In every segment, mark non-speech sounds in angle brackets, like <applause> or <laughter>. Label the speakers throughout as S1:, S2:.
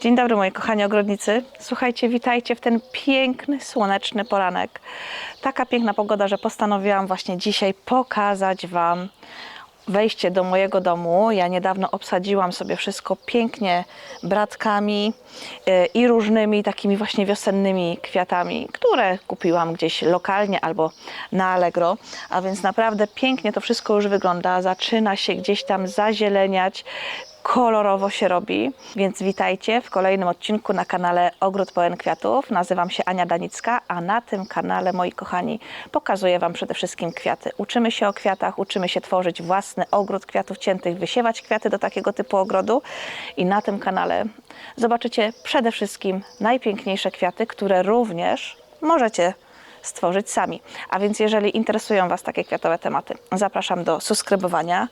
S1: Dzień dobry moi kochani ogrodnicy. Słuchajcie, witajcie w ten piękny, słoneczny poranek. Taka piękna pogoda, że postanowiłam właśnie dzisiaj pokazać Wam wejście do mojego domu. Ja niedawno obsadziłam sobie wszystko pięknie bratkami e, i różnymi takimi właśnie wiosennymi kwiatami, które kupiłam gdzieś lokalnie albo na Allegro. A więc naprawdę pięknie to wszystko już wygląda. Zaczyna się gdzieś tam zazieleniać kolorowo się robi, więc witajcie w kolejnym odcinku na kanale Ogród Pełen Kwiatów. Nazywam się Ania Danicka, a na tym kanale, moi kochani, pokazuję Wam przede wszystkim kwiaty. Uczymy się o kwiatach, uczymy się tworzyć własny ogród kwiatów ciętych, wysiewać kwiaty do takiego typu ogrodu i na tym kanale zobaczycie przede wszystkim najpiękniejsze kwiaty, które również możecie stworzyć sami. A więc jeżeli interesują Was takie kwiatowe tematy, zapraszam do subskrybowania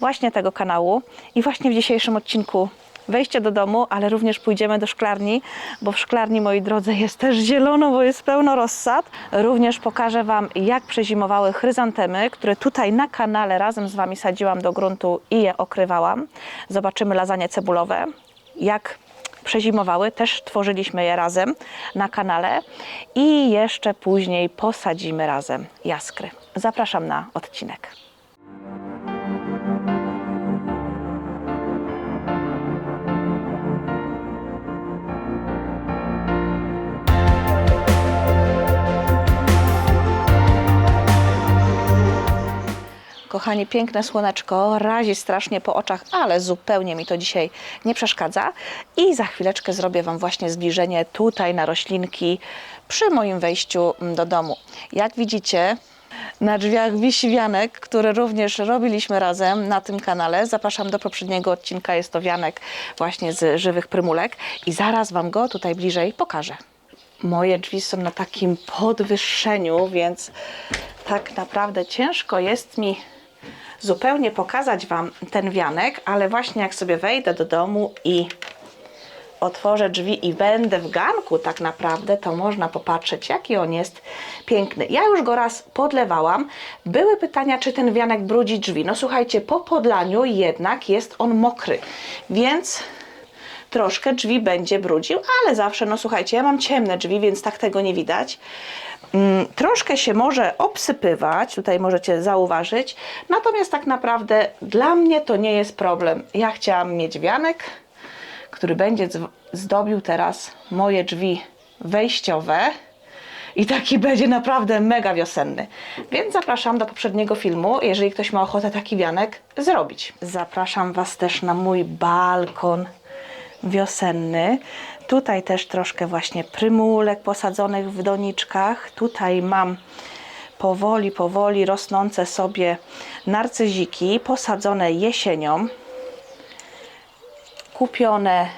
S1: właśnie tego kanału i właśnie w dzisiejszym odcinku wejście do domu, ale również pójdziemy do szklarni, bo w szklarni, moi drodzy, jest też zielono, bo jest pełno rozsad. Również pokażę Wam, jak przezimowały chryzantemy, które tutaj na kanale razem z Wami sadziłam do gruntu i je okrywałam. Zobaczymy lasagne cebulowe, jak przezimowały, też tworzyliśmy je razem na kanale i jeszcze później posadzimy razem jaskry. Zapraszam na odcinek. Kochani, piękne słoneczko razi strasznie po oczach, ale zupełnie mi to dzisiaj nie przeszkadza. I za chwileczkę zrobię Wam właśnie zbliżenie tutaj na roślinki przy moim wejściu do domu. Jak widzicie, na drzwiach wisi wianek, który również robiliśmy razem na tym kanale. Zapraszam do poprzedniego odcinka, jest to wianek właśnie z żywych prymulek i zaraz Wam go tutaj bliżej pokażę. Moje drzwi są na takim podwyższeniu, więc tak naprawdę ciężko jest mi zupełnie pokazać Wam ten wianek, ale właśnie jak sobie wejdę do domu i otworzę drzwi i będę w ganku tak naprawdę, to można popatrzeć, jaki on jest piękny. Ja już go raz podlewałam. Były pytania, czy ten wianek brudzi drzwi. No słuchajcie, po podlaniu jednak jest on mokry, więc troszkę drzwi będzie brudził, ale zawsze, no słuchajcie, ja mam ciemne drzwi, więc tak tego nie widać. Mm, troszkę się może obsypywać, tutaj możecie zauważyć, natomiast tak naprawdę dla mnie to nie jest problem. Ja chciałam mieć wianek, który będzie zdobił teraz moje drzwi wejściowe i taki będzie naprawdę mega wiosenny. Więc zapraszam do poprzedniego filmu, jeżeli ktoś ma ochotę taki wianek zrobić. Zapraszam Was też na mój balkon wiosenny. Tutaj też troszkę właśnie prymulek posadzonych w doniczkach. Tutaj mam powoli, powoli rosnące sobie narcyziki posadzone jesienią. Kupione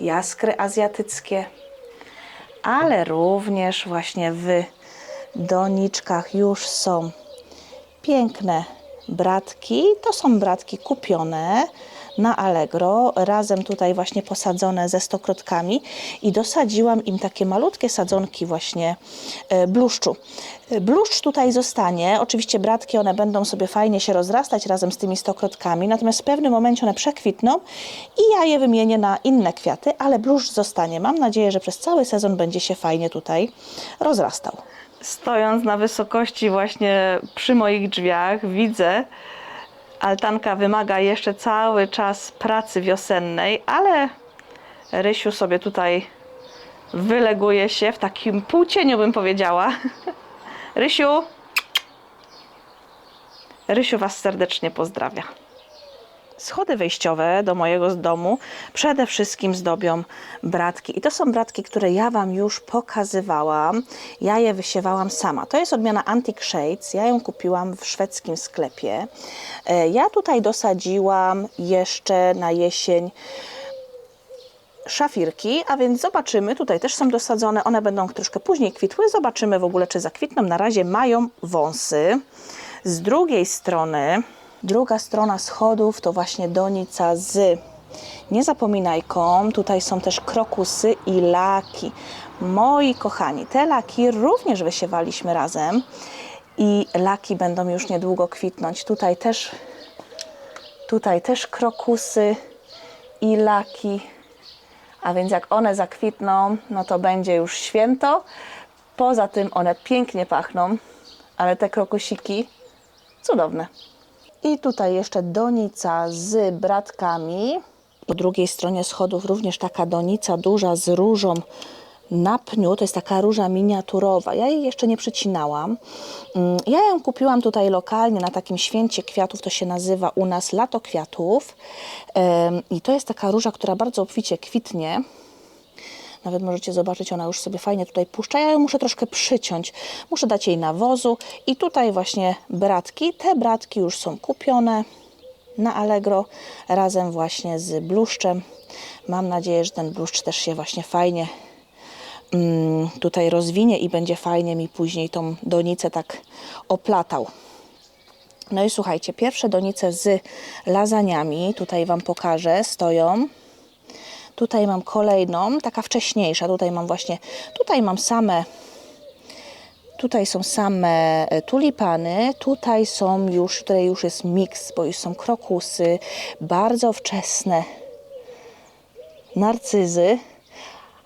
S1: jaskry azjatyckie, ale również właśnie w doniczkach już są piękne bratki. To są bratki kupione na Allegro, razem tutaj właśnie posadzone ze stokrotkami i dosadziłam im takie malutkie sadzonki właśnie e, bluszczu. E, Bluszcz tutaj zostanie, oczywiście bratki one będą sobie fajnie się rozrastać razem z tymi stokrotkami, natomiast w pewnym momencie one przekwitną i ja je wymienię na inne kwiaty, ale bluszcz zostanie. Mam nadzieję, że przez cały sezon będzie się fajnie tutaj rozrastał. Stojąc na wysokości właśnie przy moich drzwiach widzę, altanka wymaga jeszcze cały czas pracy wiosennej, ale Rysiu sobie tutaj wyleguje się w takim półcieniu, bym powiedziała. <laughs> Rysiu, Rysiu Was serdecznie pozdrawia. Schody wejściowe do mojego domu przede wszystkim zdobią bratki. I to są bratki, które ja Wam już pokazywałam. Ja je wysiewałam sama. To jest odmiana Antique Shades. Ja ją kupiłam w szwedzkim sklepie. E, Ja tutaj dosadziłam jeszcze na jesień szafirki, a więc zobaczymy, tutaj też są dosadzone, one będą troszkę później kwitły, zobaczymy w ogóle, czy zakwitną. Na razie mają wąsy. Z drugiej strony, druga strona schodów to właśnie donica z niezapominajką. Tutaj są też krokusy i laki. Moi kochani, te laki również wysiewaliśmy razem i laki będą już niedługo kwitnąć. Tutaj też, tutaj też krokusy i laki A więc jak one zakwitną, no to będzie już święto. Poza tym one pięknie pachną, ale te krokusiki cudowne. I tutaj jeszcze donica z bratkami. Po drugiej stronie schodów również taka donica duża z różą na pniu. To jest taka róża miniaturowa. Ja jej jeszcze nie przycinałam. Mm, Ja ją kupiłam tutaj lokalnie na takim święcie kwiatów. To się nazywa u nas Lato Kwiatów. I to jest taka róża, która bardzo obficie kwitnie. Nawet możecie zobaczyć, ona już sobie fajnie tutaj puszcza. Ja ją muszę troszkę przyciąć. Muszę dać jej nawozu. I tutaj właśnie bratki. Te bratki już są kupione na Allegro razem właśnie z bluszczem. Mam nadzieję, że ten bluszcz też się właśnie fajnie mm, tutaj rozwinie i będzie fajnie mi później tą donicę tak oplatał. No i słuchajcie, pierwsze donice z lasagnami, tutaj Wam pokażę, stoją. Tutaj mam kolejną, taka wcześniejsza. Tutaj mam właśnie, tutaj mam same, tutaj są same e, tulipany. Tutaj są już, tutaj już jest miks, bo już są krokusy, bardzo wczesne narcyzy,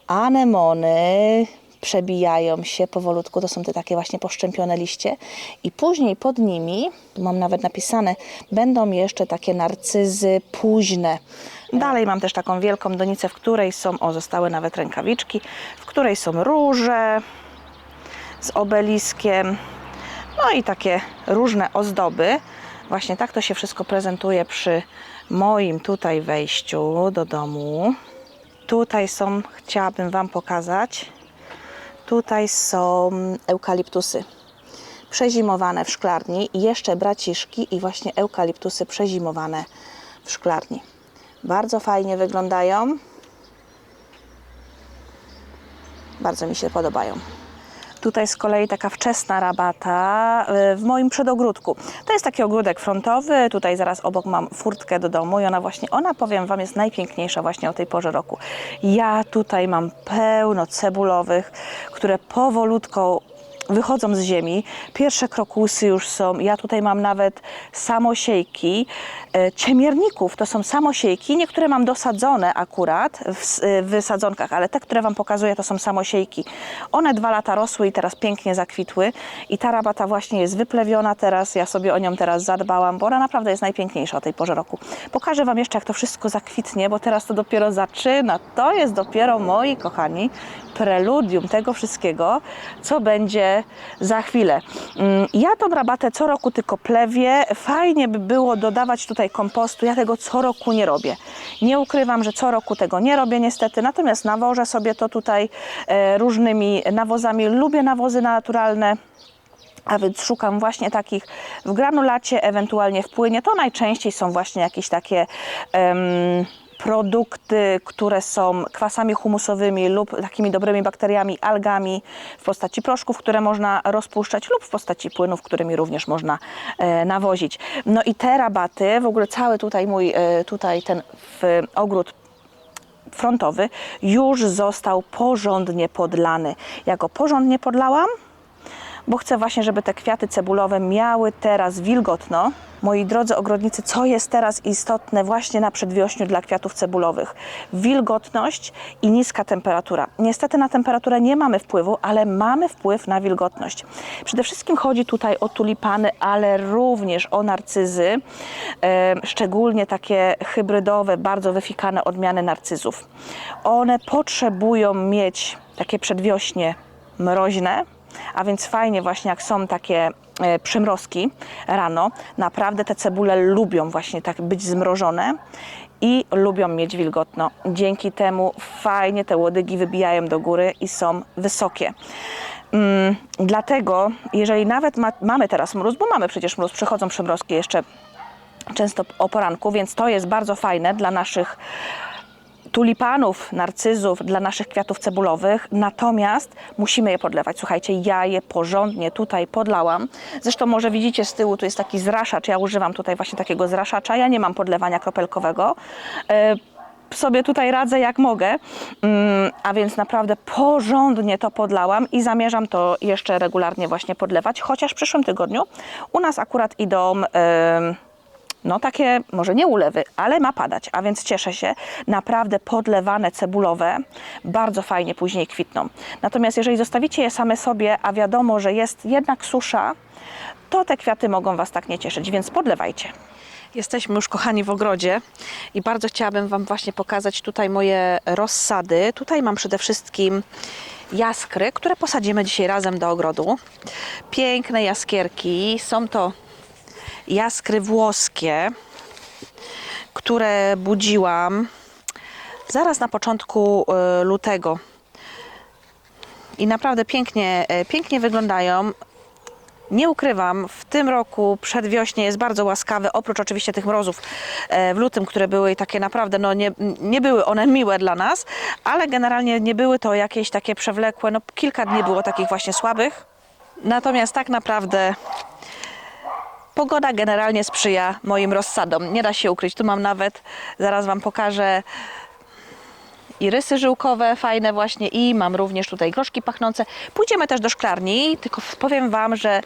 S1: anemony przebijają się powolutku. To są te takie właśnie poszczępione liście. I później pod nimi, mam nawet napisane, będą jeszcze takie narcyzy późne. Dalej mam też taką wielką donicę, w której są, o zostały nawet rękawiczki, w której są róże z obeliskiem, no i takie różne ozdoby. Właśnie tak to się wszystko prezentuje przy moim tutaj wejściu do domu. Tutaj są, chciałabym Wam pokazać, tutaj są eukaliptusy przezimowane w szklarni jeszcze braciszki i właśnie eukaliptusy przezimowane w szklarni. Bardzo fajnie wyglądają. Bardzo mi się podobają. Tutaj z kolei taka wczesna rabata y, w moim przedogródku. To jest taki ogródek frontowy, tutaj zaraz obok mam furtkę do domu i ona właśnie, ona powiem Wam jest najpiękniejsza właśnie o tej porze roku. Ja tutaj mam pełno cebulowych, które powolutko wychodzą z ziemi. Pierwsze krokusy już są. Ja tutaj mam nawet samosiejki e, ciemierników. To są samosiejki. Niektóre mam dosadzone akurat w, e, w sadzonkach, ale te, które Wam pokazuję, to są samosiejki. One dwa lata rosły i teraz pięknie zakwitły. I ta rabata właśnie jest wyplewiona teraz. Ja sobie o nią teraz zadbałam, bo ona naprawdę jest najpiękniejsza o tej porze roku. Pokażę Wam jeszcze, jak to wszystko zakwitnie, bo teraz to dopiero zaczyna. To jest dopiero, moi kochani, preludium tego wszystkiego, co będzie za chwilę. Mm, Ja tą rabatę co roku tylko plewię. Fajnie by było dodawać tutaj kompostu. Ja tego co roku nie robię. Nie ukrywam, że co roku tego nie robię niestety, natomiast nawożę sobie to tutaj e, różnymi nawozami. Lubię nawozy naturalne. A więc szukam właśnie takich w granulacie, ewentualnie w płynie. To najczęściej są właśnie jakieś takie em, produkty, które są kwasami humusowymi lub takimi dobrymi bakteriami, algami w postaci proszków, które można rozpuszczać lub w postaci płynów, którymi również można e, nawozić. No i te rabaty, w ogóle cały tutaj mój, e, tutaj ten ogród frontowy już został porządnie podlany. Ja go porządnie podlałam, bo chcę właśnie, żeby te kwiaty cebulowe miały teraz wilgotno. Moi drodzy ogrodnicy, co jest teraz istotne właśnie na przedwiośniu dla kwiatów cebulowych? Wilgotność i niska temperatura. Niestety na temperaturę nie mamy wpływu, ale mamy wpływ na wilgotność. Przede wszystkim chodzi tutaj o tulipany, ale również o narcyzy, szczególnie takie hybrydowe, bardzo wyfikane odmiany narcyzów. One potrzebują mieć takie przedwiośnie mroźne, a więc fajnie właśnie jak są takie e, przymrozki rano, naprawdę te cebule lubią właśnie tak być zmrożone i lubią mieć wilgotno. Dzięki temu fajnie te łodygi wybijają do góry i są wysokie. Mm, dlatego, jeżeli nawet ma, mamy teraz mróz, bo mamy przecież mróz, przychodzą przymrozki jeszcze często o poranku, więc to jest bardzo fajne dla naszych tulipanów, narcyzów, dla naszych kwiatów cebulowych, natomiast musimy je podlewać. Słuchajcie, ja je porządnie tutaj podlałam. Zresztą może widzicie z tyłu, tu jest taki zraszacz, ja używam tutaj właśnie takiego zraszacza, ja nie mam podlewania kropelkowego. E, sobie tutaj radzę jak mogę, Mm, a więc naprawdę porządnie to podlałam i zamierzam to jeszcze regularnie właśnie podlewać, chociaż w przyszłym tygodniu u nas akurat idą no takie, może nie ulewy, ale ma padać, a więc cieszę się. Naprawdę podlewane cebulowe bardzo fajnie później kwitną. Natomiast jeżeli zostawicie je same sobie, a wiadomo, że jest jednak susza, to te kwiaty mogą Was tak nie cieszyć, więc podlewajcie. Jesteśmy już kochani w ogrodzie i bardzo chciałabym Wam właśnie pokazać tutaj moje rozsady. Tutaj mam przede wszystkim jaskry, które posadzimy dzisiaj razem do ogrodu. Piękne jaskierki. Są to jaskry włoskie, które budziłam zaraz na początku e, lutego. I naprawdę pięknie, e, pięknie wyglądają. Nie ukrywam, w tym roku przedwiośnie jest bardzo łaskawe, oprócz oczywiście tych mrozów e, w lutym, które były takie naprawdę, no nie, nie były one miłe dla nas, ale generalnie nie były to jakieś takie przewlekłe, no kilka dni było takich właśnie słabych. Natomiast tak naprawdę pogoda generalnie sprzyja moim rozsadom, nie da się ukryć. Tu mam nawet, zaraz Wam pokażę, i rysy żyłkowe fajne właśnie i mam również tutaj groszki pachnące. Pójdziemy też do szklarni, tylko powiem Wam, że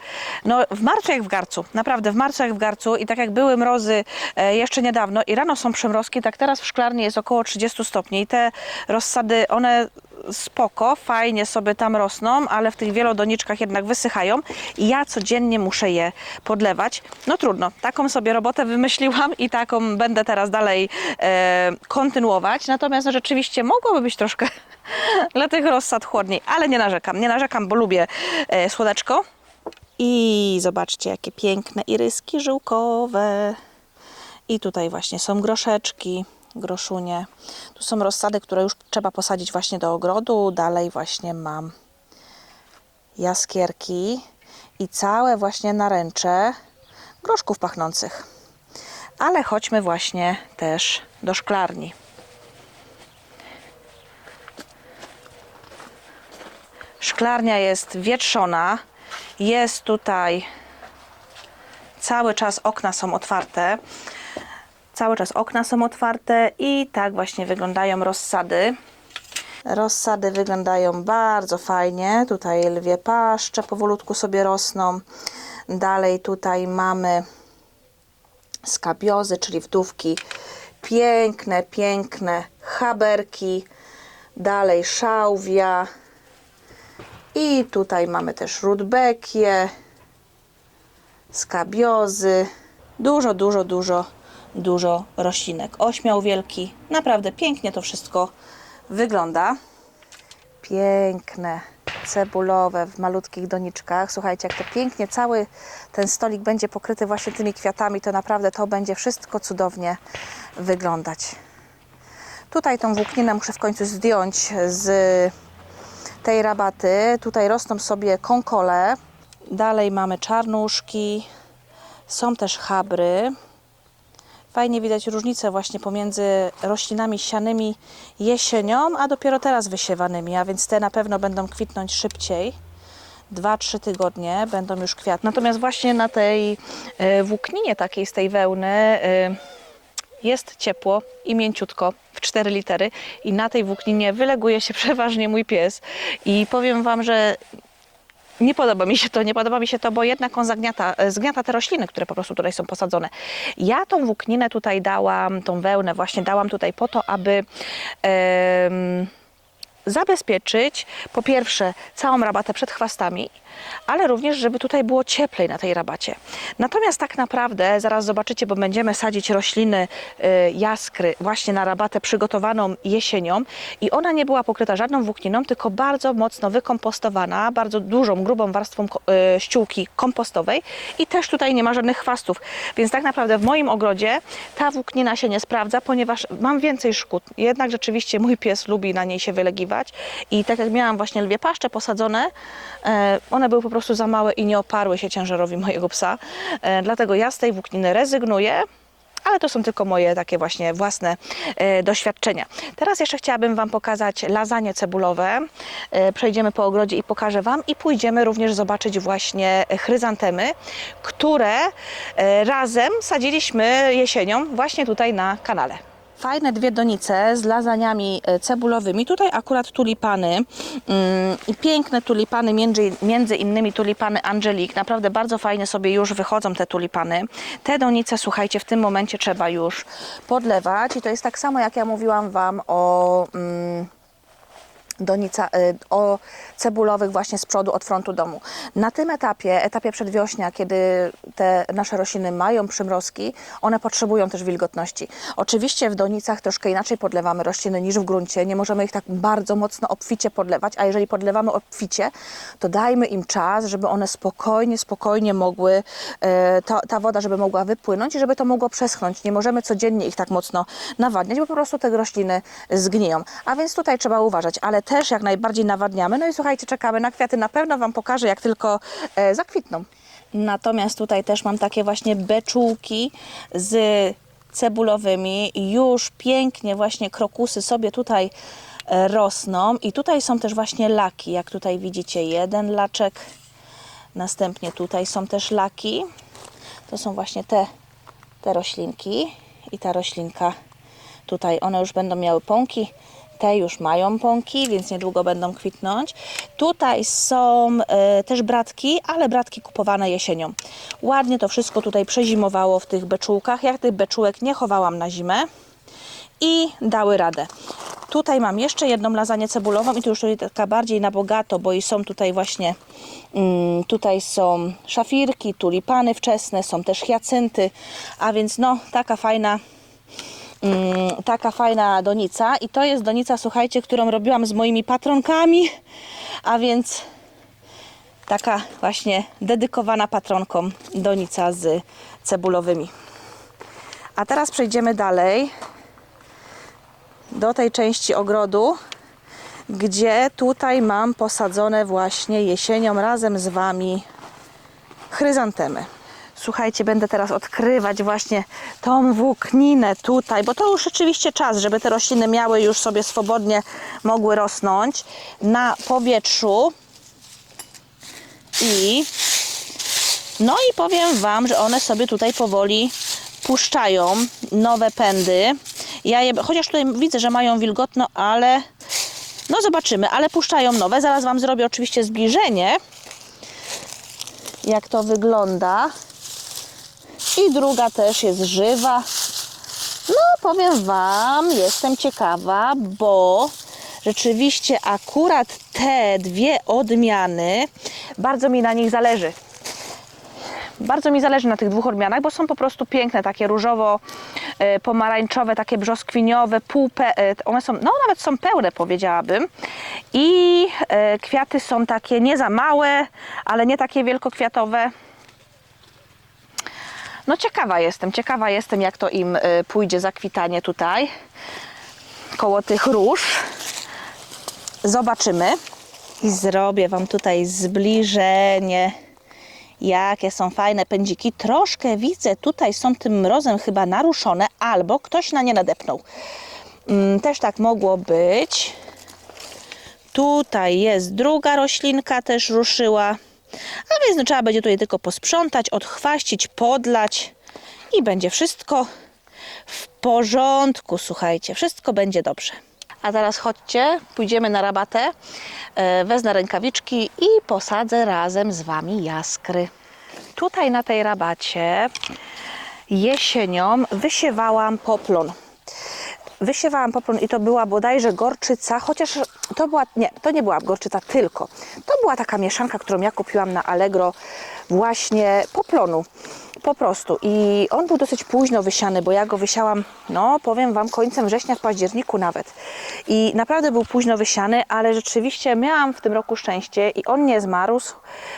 S1: no w marcu jak w garcu, naprawdę w marcu jak w garcu i tak jak były mrozy e, jeszcze niedawno i rano są przymrozki, tak teraz w szklarni jest około 30 stopni i te rozsady, one spoko, fajnie sobie tam rosną, ale w tych wielodoniczkach jednak wysychają i ja codziennie muszę je podlewać. No trudno, taką sobie robotę wymyśliłam i taką będę teraz dalej e, kontynuować. Natomiast rzeczywiście mogłoby być troszkę <laughs> dla tych rozsad chłodniej, ale nie narzekam. Nie narzekam, bo lubię e. I zobaczcie, jakie piękne iryski żyłkowe. I tutaj właśnie są groszeczki, groszunie. Tu są rozsady, które już trzeba posadzić właśnie do ogrodu. Dalej właśnie mam jaskierki i całe właśnie naręcze groszków pachnących. Ale chodźmy właśnie też do szklarni. Szklarnia jest wietrzona. Jest tutaj cały czas okna są otwarte. Cały czas okna są otwarte i tak właśnie wyglądają rozsady. Rozsady wyglądają bardzo fajnie. Tutaj lwie paszcze powolutku sobie rosną. Dalej tutaj mamy skabiozy, czyli wdówki. Piękne, piękne chaberki. Dalej szałwia. I tutaj mamy też rudbekie, skabiozy. Dużo, dużo, dużo, dużo roślinek. Ośmiał wielki. Naprawdę pięknie to wszystko wygląda. Piękne, cebulowe w malutkich doniczkach. Słuchajcie, jak to pięknie cały ten stolik będzie pokryty właśnie tymi kwiatami, to naprawdę to będzie wszystko cudownie wyglądać. Tutaj tą włókninę muszę w końcu zdjąć z tej rabaty. Tutaj rosną sobie konkole. Dalej mamy czarnuszki. Są też chabry. Fajnie widać różnicę właśnie pomiędzy roślinami sianymi jesienią, a dopiero teraz wysiewanymi, a więc te na pewno będą kwitnąć szybciej. 2-3 tygodnie będą już kwiat. Natomiast właśnie na tej e, włókninie takiej z tej wełny e, jest ciepło i mięciutko w 4 litery i na tej włókninie wyleguje się <laughs> przeważnie mój pies i powiem Wam, że nie podoba mi się to, nie podoba mi się to, bo jednak on zagniata, zgniata te rośliny, które po prostu tutaj są posadzone. Ja tą włókninę tutaj dałam, tą wełnę właśnie dałam tutaj po to, aby zabezpieczyć po pierwsze całą rabatę przed chwastami, ale również, żeby tutaj było cieplej na tej rabacie. Natomiast tak naprawdę, zaraz zobaczycie, bo będziemy sadzić rośliny y, jaskry właśnie na rabatę przygotowaną jesienią i ona nie była pokryta żadną włókniną, tylko bardzo mocno wykompostowana, bardzo dużą, grubą warstwą y, ściółki kompostowej i też tutaj nie ma żadnych chwastów. Więc tak naprawdę w moim ogrodzie ta włóknina się nie sprawdza, ponieważ mam więcej szkód. Jednak rzeczywiście mój pies lubi na niej się wylegiwać i tak jak miałam właśnie lwie paszcze posadzone, e, one były po prostu za małe i nie oparły się ciężarowi mojego psa. E, Dlatego ja z tej włókniny rezygnuję. Ale to są tylko moje takie właśnie własne e, doświadczenia. Teraz jeszcze chciałabym Wam pokazać lasagne cebulowe. E, przejdziemy po ogrodzie i pokażę Wam i pójdziemy również zobaczyć właśnie chryzantemy, które e, razem sadziliśmy jesienią właśnie tutaj na kanale. Fajne dwie donice z lasagnami e, cebulowymi. Tutaj akurat tulipany mm, i piękne tulipany, między, między innymi tulipany Angelique. Naprawdę bardzo fajnie sobie już wychodzą te tulipany. Te donice, słuchajcie, w tym momencie trzeba już podlewać i to jest tak samo jak ja mówiłam Wam o... Mm, donica, y, o cebulowych właśnie z przodu od frontu domu. Na tym etapie, etapie przedwiośnia, kiedy te nasze rośliny mają przymrozki, one potrzebują też wilgotności. Oczywiście w donicach troszkę inaczej podlewamy rośliny niż w gruncie. Nie możemy ich tak bardzo mocno obficie podlewać, a jeżeli podlewamy obficie, to dajmy im czas, żeby one spokojnie, spokojnie mogły, e, ta, ta woda, żeby mogła wypłynąć i żeby to mogło przeschnąć. Nie możemy codziennie ich tak mocno nawadniać, bo po prostu te rośliny zgniją. A więc tutaj trzeba uważać, ale też jak najbardziej nawadniamy. No i słuchajcie, czekamy na kwiaty. Na pewno Wam pokażę, jak tylko e, zakwitną. Natomiast tutaj też mam takie właśnie beczułki z cebulowymi. Już pięknie właśnie krokusy sobie tutaj e, rosną. I tutaj są też właśnie laki. Jak tutaj widzicie, jeden laczek. Następnie tutaj są też laki. To są właśnie te, te roślinki i ta roślinka tutaj. One już będą miały pąki. Te już mają pąki, więc niedługo będą kwitnąć. Tutaj są e, też bratki, ale bratki kupowane jesienią. Ładnie to wszystko tutaj przezimowało w tych beczułkach. Ja tych beczułek nie chowałam na zimę i dały radę. Tutaj mam jeszcze jedną lasagne cebulową i tu już taka bardziej na bogato, bo i są tutaj właśnie mm, tutaj są szafirki, tulipany wczesne, są też hiacynty, a więc no taka fajna taka fajna donica i to jest donica, słuchajcie, którą robiłam z moimi patronkami, a więc taka właśnie dedykowana patronkom donica z cebulowymi. A teraz przejdziemy dalej do tej części ogrodu, gdzie tutaj mam posadzone właśnie jesienią razem z Wami chryzantemy. Słuchajcie, będę teraz odkrywać właśnie tą włókninę tutaj, bo to już rzeczywiście czas, żeby te rośliny miały już sobie swobodnie mogły rosnąć na powietrzu. I no i powiem Wam, że one sobie tutaj powoli puszczają nowe pędy. Ja je, chociaż tutaj widzę, że mają wilgotno, ale no zobaczymy, ale puszczają nowe. Zaraz Wam zrobię oczywiście zbliżenie, jak to wygląda. I druga też jest żywa. No, powiem Wam, jestem ciekawa, bo rzeczywiście akurat te dwie odmiany, bardzo mi na nich zależy. Bardzo mi zależy na tych dwóch odmianach, bo są po prostu piękne, takie różowo-pomarańczowe, takie brzoskwiniowe, półpe, e, one są, no nawet są pełne powiedziałabym. I e, kwiaty są takie nie za małe, ale nie takie wielkokwiatowe. No ciekawa jestem, ciekawa jestem jak to im y, pójdzie zakwitanie tutaj koło tych róż. Zobaczymy. I zrobię Wam tutaj zbliżenie. Jakie są fajne pędziki. Troszkę widzę, tutaj są tym mrozem chyba naruszone, albo ktoś na nie nadepnął. Mm, Też tak mogło być. Tutaj jest druga roślinka, też ruszyła. A więc no, trzeba będzie tutaj tylko posprzątać, odchwaścić, podlać i będzie wszystko w porządku. Słuchajcie, wszystko będzie dobrze. A teraz chodźcie, pójdziemy na rabatę, e, wezmę rękawiczki i posadzę razem z Wami jaskry. Tutaj na tej rabacie jesienią wysiewałam poplon wysiewałam poplon i to była bodajże gorczyca, chociaż to była, nie, to nie była gorczyca tylko. To była taka mieszanka, którą ja kupiłam na Allegro właśnie poplonu. Po prostu. I on był dosyć późno wysiany, bo ja go wysiałam, no powiem Wam, końcem września, w październiku nawet. I naprawdę był późno wysiany, ale rzeczywiście miałam w tym roku szczęście i on nie zmarzł,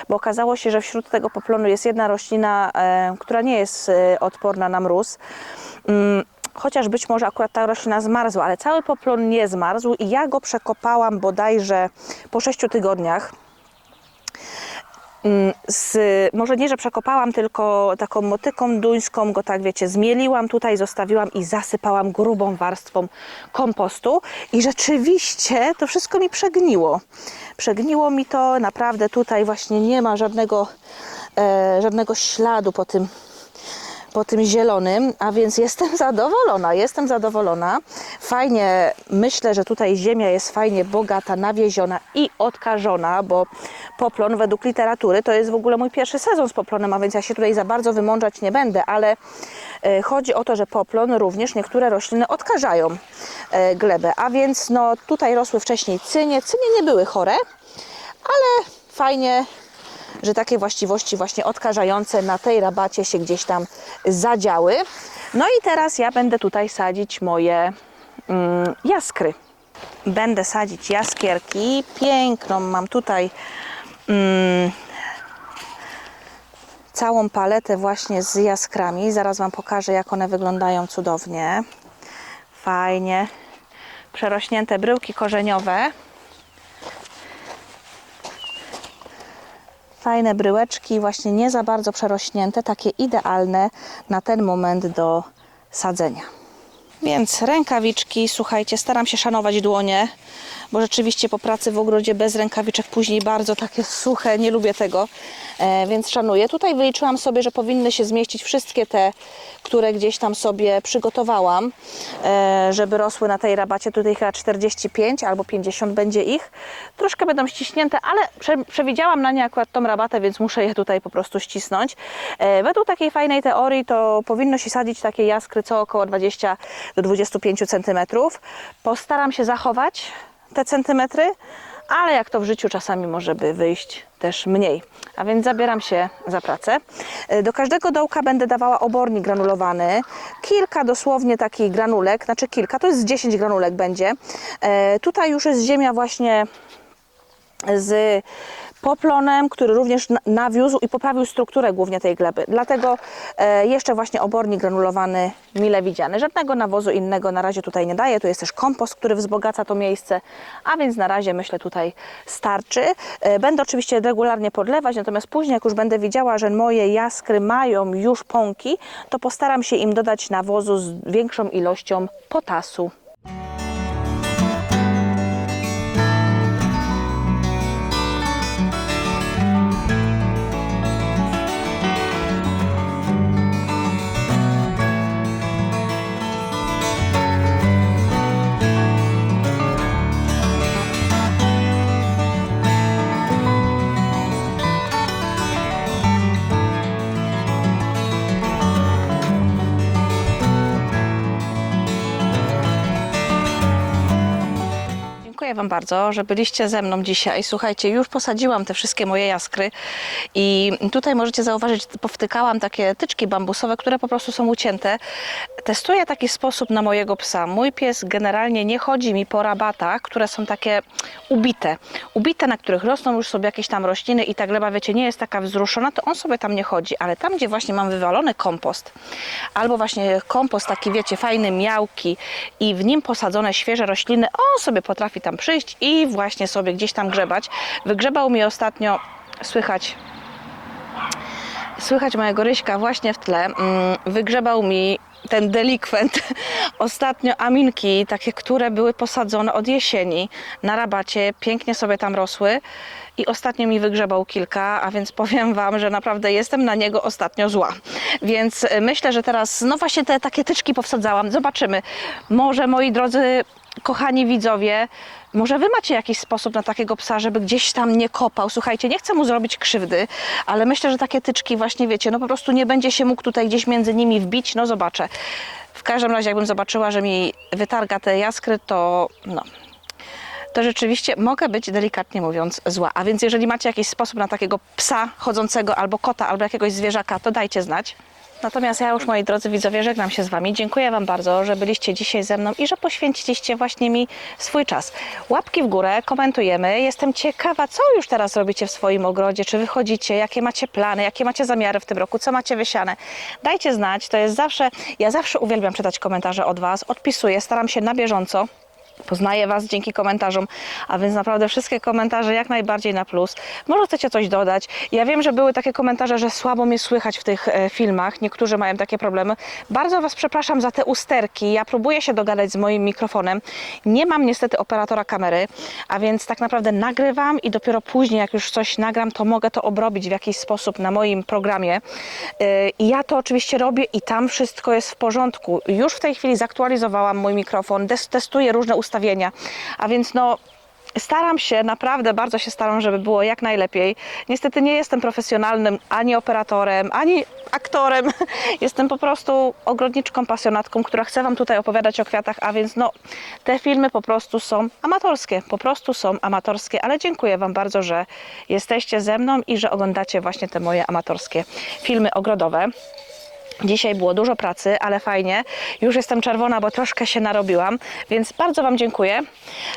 S1: bo okazało się, że wśród tego poplonu jest jedna roślina, e, która nie jest e, odporna na mróz. Mm, chociaż być może akurat ta roślina zmarzła, ale cały poplon nie zmarzł i ja go przekopałam bodajże po 6 tygodniach. Mm, Z, może nie, że przekopałam, tylko taką motyką duńską go tak wiecie, zmieliłam tutaj, zostawiłam i zasypałam grubą warstwą kompostu i rzeczywiście to wszystko mi przegniło. Przegniło mi to, naprawdę tutaj właśnie nie ma żadnego, e, żadnego śladu po tym po tym zielonym, a więc jestem <laughs> zadowolona, jestem zadowolona. Fajnie, myślę, że tutaj ziemia jest fajnie bogata, nawieziona i odkażona, bo poplon według literatury to jest w ogóle mój pierwszy sezon z poplonem, a więc ja się tutaj za bardzo wymądrzać nie będę, ale e, chodzi o to, że poplon również niektóre rośliny odkażają e, glebę, a więc no tutaj rosły wcześniej cynie, cynie nie były chore, ale fajnie że takie właściwości właśnie odkażające na tej rabacie się gdzieś tam zadziały. No i teraz ja będę tutaj sadzić moje mm, jaskry. Będę sadzić jaskierki. Piękną mam tutaj mm, całą paletę właśnie z jaskrami. Zaraz Wam pokażę, jak one wyglądają cudownie. Fajnie. Przerośnięte bryłki korzeniowe. Fajne bryłeczki, właśnie nie za bardzo przerośnięte, takie idealne na ten moment do sadzenia. Więc rękawiczki, słuchajcie, staram się szanować dłonie, bo rzeczywiście po pracy w ogrodzie bez rękawiczek później bardzo takie suche, nie lubię tego, e, więc szanuję. Tutaj wyliczyłam sobie, że powinny się zmieścić wszystkie te, które gdzieś tam sobie przygotowałam, e, żeby rosły na tej rabacie. Tutaj chyba 45 albo 50 będzie ich. Troszkę będą ściśnięte, ale prze, przewidziałam na nie akurat tą rabatę, więc muszę je tutaj po prostu ścisnąć. E, według takiej fajnej teorii to powinno się sadzić takie jaskry co około 20 do 25 cm. Postaram się zachować te centymetry, ale jak to w życiu czasami może by wyjść też mniej. A więc zabieram się za pracę. E, Do każdego dołka będę dawała obornik granulowany. Kilka dosłownie takich granulek, znaczy kilka, to jest z 10 granulek będzie. E, Tutaj już jest ziemia właśnie z poplonem, który również na- nawiózł i poprawił strukturę głównie tej gleby. Dlatego e, jeszcze właśnie obornik granulowany mile widziany. Żadnego nawozu innego na razie tutaj nie daję. Tu jest też kompost, który wzbogaca to miejsce, a więc na razie myślę tutaj starczy. E, Będę oczywiście regularnie podlewać, natomiast później jak już będę widziała, że moje jaskry mają już pąki, to postaram się im dodać nawozu z większą ilością potasu. Wam bardzo, że byliście ze mną dzisiaj. Słuchajcie, już posadziłam te wszystkie moje jaskry i tutaj możecie zauważyć, powtykałam takie tyczki bambusowe, które po prostu są ucięte. Testuję taki sposób na mojego psa. Mój pies generalnie nie chodzi mi po rabatach, które są takie ubite. Ubite, na których rosną już sobie jakieś tam rośliny i ta gleba, wiecie, nie jest taka wzruszona, to on sobie tam nie chodzi, ale tam, gdzie właśnie mam wywalony kompost, albo właśnie kompost taki, wiecie, fajny, miałki i w nim posadzone świeże rośliny, on sobie potrafi tam i właśnie sobie gdzieś tam grzebać. Wygrzebał mi ostatnio, słychać Słychać mojego Ryśka właśnie w tle. Mm, Wygrzebał mi ten delikwent <laughs> ostatnio aminki, takie, które były posadzone od jesieni na rabacie, pięknie sobie tam rosły i ostatnio mi wygrzebał kilka, a więc <laughs> powiem Wam, że naprawdę jestem na niego ostatnio zła. Więc y, myślę, że teraz, no właśnie te takie tyczki powsadzałam, zobaczymy. Może moi drodzy kochani widzowie, może wy macie jakiś sposób na takiego psa, żeby gdzieś tam nie kopał. Słuchajcie, nie chcę mu zrobić krzywdy, ale myślę, że takie tyczki właśnie, wiecie, no po prostu nie będzie się mógł tutaj gdzieś między nimi wbić, no zobaczę. W każdym razie, jakbym zobaczyła, że mi wytarga te jaskry, to no, to rzeczywiście mogę być delikatnie mówiąc zła. A więc jeżeli macie jakiś sposób na takiego psa chodzącego, albo kota, albo jakiegoś zwierzaka, to dajcie znać. Natomiast ja już, moi drodzy widzowie, żegnam się z Wami. Dziękuję Wam bardzo, że byliście dzisiaj ze mną i że poświęciliście właśnie mi swój czas. Łapki w górę, komentujemy. Jestem ciekawa, co już teraz robicie w swoim ogrodzie, czy wychodzicie, jakie macie plany, jakie macie zamiary w tym roku, co macie wysiane. Dajcie znać, to jest zawsze, ja zawsze uwielbiam czytać komentarze od Was, odpisuję, staram się na bieżąco Poznaję Was dzięki komentarzom, a więc naprawdę wszystkie komentarze jak najbardziej na plus. Może chcecie coś dodać. Ja wiem, że były takie komentarze, że słabo mnie słychać w tych e, filmach. Niektórzy mają takie problemy. Bardzo Was przepraszam za te usterki. Ja próbuję się dogadać z moim mikrofonem. Nie mam niestety operatora kamery, a więc tak naprawdę nagrywam i dopiero później, jak już coś nagram, to mogę to obrobić w jakiś sposób na moim programie. E, I ja to oczywiście robię i tam wszystko jest w porządku. Już w tej chwili zaktualizowałam mój mikrofon, testuję różne ustawienia, a więc no Staram się, naprawdę bardzo się staram, żeby było jak najlepiej. Niestety nie jestem profesjonalnym ani operatorem, ani aktorem. <laughs> Jestem po prostu ogrodniczką, pasjonatką, która chce Wam tutaj opowiadać o kwiatach, a więc no, te filmy po prostu są amatorskie, po prostu są amatorskie, ale dziękuję Wam bardzo, że jesteście ze mną i że oglądacie właśnie te moje amatorskie filmy ogrodowe. Dzisiaj było dużo pracy, ale fajnie. Już jestem czerwona, bo troszkę się narobiłam, więc bardzo Wam dziękuję.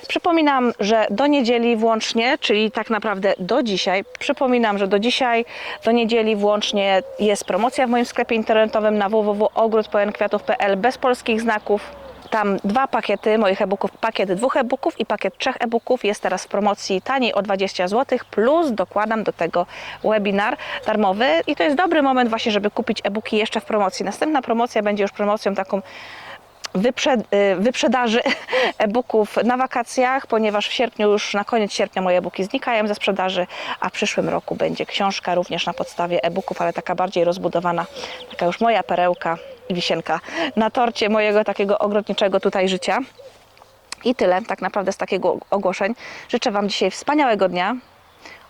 S1: Przypominam, że do niedzieli włącznie, czyli tak naprawdę do dzisiaj, przypominam, że do dzisiaj, do niedzieli włącznie jest promocja w moim sklepie internetowym na www.ogród.kwiatów.pl bez polskich znaków. Tam dwa pakiety moich e-booków, pakiet dwóch e-booków i pakiet trzech e-booków jest teraz w promocji taniej o 20 zł, plus dokładam do tego webinar darmowy i to jest dobry moment właśnie, żeby kupić e-booki jeszcze w promocji. Następna promocja będzie już promocją taką wyprzed, y, wyprzedaży <laughs> e-booków na wakacjach, ponieważ w sierpniu, już na koniec sierpnia moje e-booki znikają ze sprzedaży, a w przyszłym roku będzie książka również na podstawie e-booków, ale taka bardziej rozbudowana, taka już moja perełka wisienka na torcie mojego takiego ogrodniczego tutaj życia. I tyle tak naprawdę z takiego ogłoszeń. Życzę Wam dzisiaj wspaniałego dnia.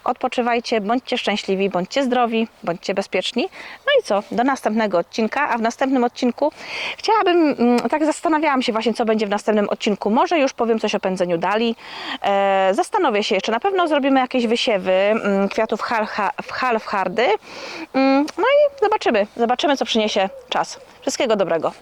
S1: Odpoczywajcie, bądźcie szczęśliwi, bądźcie zdrowi, bądźcie bezpieczni. No i co? Do następnego odcinka, a w następnym odcinku chciałabym, mm, tak zastanawiałam się właśnie, co będzie w następnym odcinku. Może już powiem coś o pędzeniu dali. E, zastanowię się jeszcze. Na pewno zrobimy jakieś wysiewy mm, kwiatów half, hardy. Mm, no i zobaczymy. Zobaczymy, co przyniesie czas. Wszystkiego dobrego.